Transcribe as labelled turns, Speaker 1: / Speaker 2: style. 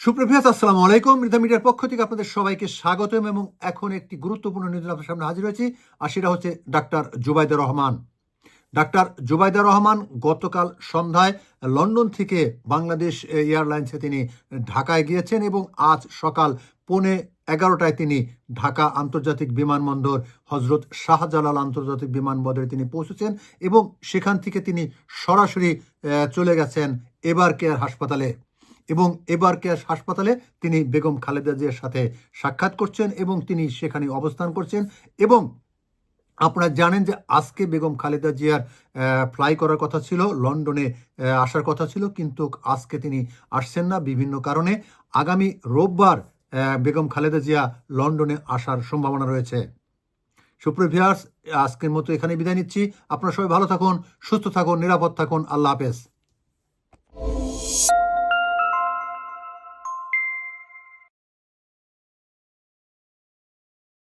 Speaker 1: সুপ্রভিয়াস আসসালামু আলাইকুম। রিদা মিডিয়ার পক্ষ থেকে আপনাদের সবাইকে স্বাগতম এবং এখন একটি গুরুত্বপূর্ণ নিউজ আপনার সামনে হাজির হয়েছি, আর সেটা হচ্ছে ডাক্তার জুবাইদা রহমান। ডাক্তার জুবাইদা রহমান গতকাল সন্ধ্যায় লন্ডন থেকে বাংলাদেশ এয়ারলাইন্সে তিনি ঢাকায় গিয়েছেন এবং আজ সকাল পৌনে এগারোটায় তিনি ঢাকা আন্তর্জাতিক বিমানবন্দর হজরত শাহজালাল আন্তর্জাতিক বিমানবন্দরে তিনি পৌঁছেছেন এবং সেখান থেকে তিনি সরাসরি চলে গেছেন এবার কেয়ার হাসপাতালে। এবং এবার কেয়ার হাসপাতালে তিনি বেগম খালেদা জিয়ার সাথে সাক্ষাৎ করছেন এবং তিনি সেখানে অবস্থান করছেন এবং আপনারা জানেন যে আজকে বেগম খালেদা জিয়ার ফ্লাই করার কথা ছিল, লন্ডনে আসার কথা ছিল, কিন্তু আজকে তিনি আসছেন না বিভিন্ন কারণে। আগামী রোববার বেগম খালেদা জিয়া লন্ডনে আসার সম্ভাবনা রয়েছে। সুপ্রিভিয়ার্স আজকের মতো এখানে বিদায় নিচ্ছি। আপনারা সবাই ভালো থাকুন, সুস্থ থাকুন, নিরাপদ থাকুন। আল্লাহ হাফেজ।